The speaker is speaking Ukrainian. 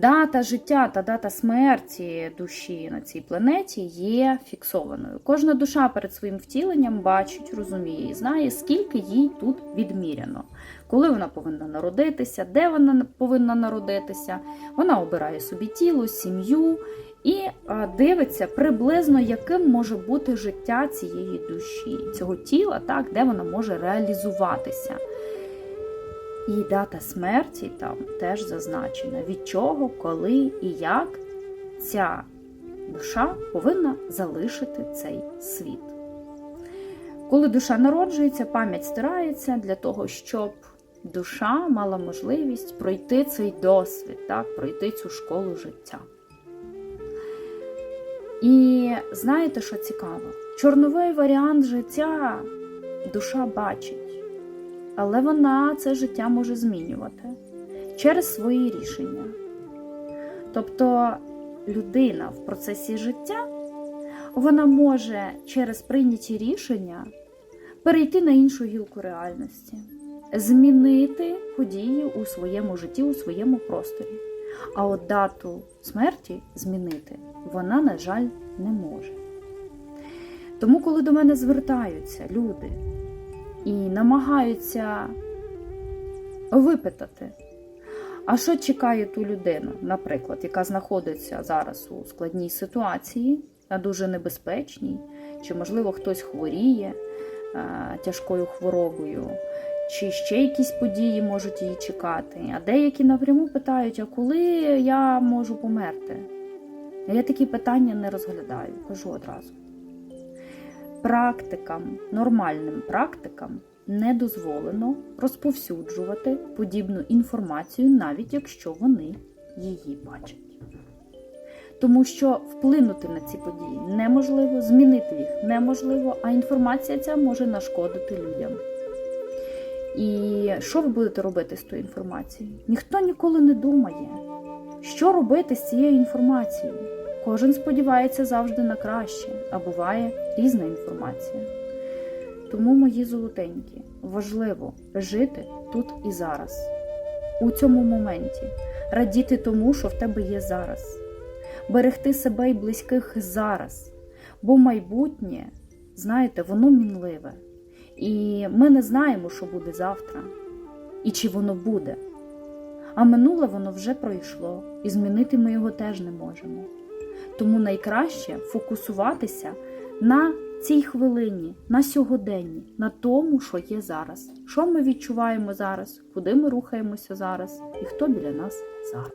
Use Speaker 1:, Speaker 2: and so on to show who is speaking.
Speaker 1: Дата життя та дата смерті душі на цій планеті є фіксованою. Кожна душа перед своїм втіленням бачить, розуміє і знає, скільки їй тут відміряно, коли вона повинна народитися, де вона повинна народитися. Вона обирає собі тіло, сім'ю і дивиться приблизно, яким може бути життя цієї душі, цього тіла, так, де вона може реалізуватися. І дата смерті там теж зазначена, від чого, коли і як ця душа повинна залишити цей світ. Коли душа народжується, пам'ять стирається для того, щоб душа мала можливість пройти цей досвід, так, пройти цю школу життя. І знаєте, що цікаво? Чорновий варіант життя душа бачить. Але вона це життя може змінювати через свої рішення. Тобто людина в процесі життя вона може через прийняті рішення перейти на іншу гілку реальності, змінити події у своєму житті, у своєму просторі. А от дату смерті змінити вона, на жаль, не може. Тому, коли до мене звертаються люди, і намагаються випитати, а що чекає ту людину, наприклад, яка знаходиться зараз у складній ситуації, дуже небезпечній, чи, можливо, хтось хворіє а, тяжкою хворобою, чи ще якісь події можуть її чекати. А деякі напряму питають, а коли я можу померти? Я такі питання не розглядаю, кажу одразу практикам, нормальним практикам не дозволено розповсюджувати подібну інформацію, навіть якщо вони її бачать. Тому що вплинути на ці події неможливо, змінити їх неможливо, а інформація ця може нашкодити людям. І що ви будете робити з тою інформацією? Ніхто ніколи не думає, що робити з цією інформацією. Кожен сподівається завжди на краще, а буває різна інформація. Тому, мої золотенькі, важливо жити тут і зараз, у цьому моменті, радіти тому, що в тебе є зараз, берегти себе і близьких зараз, бо майбутнє, знаєте, воно мінливе. І ми не знаємо, що буде завтра, і чи воно буде. А минуле воно вже пройшло, і змінити ми його теж не можемо. Тому найкраще фокусуватися на цій хвилині, на сьогоденні, на тому, що є зараз, що ми відчуваємо зараз, куди ми рухаємося зараз, і хто біля нас зараз.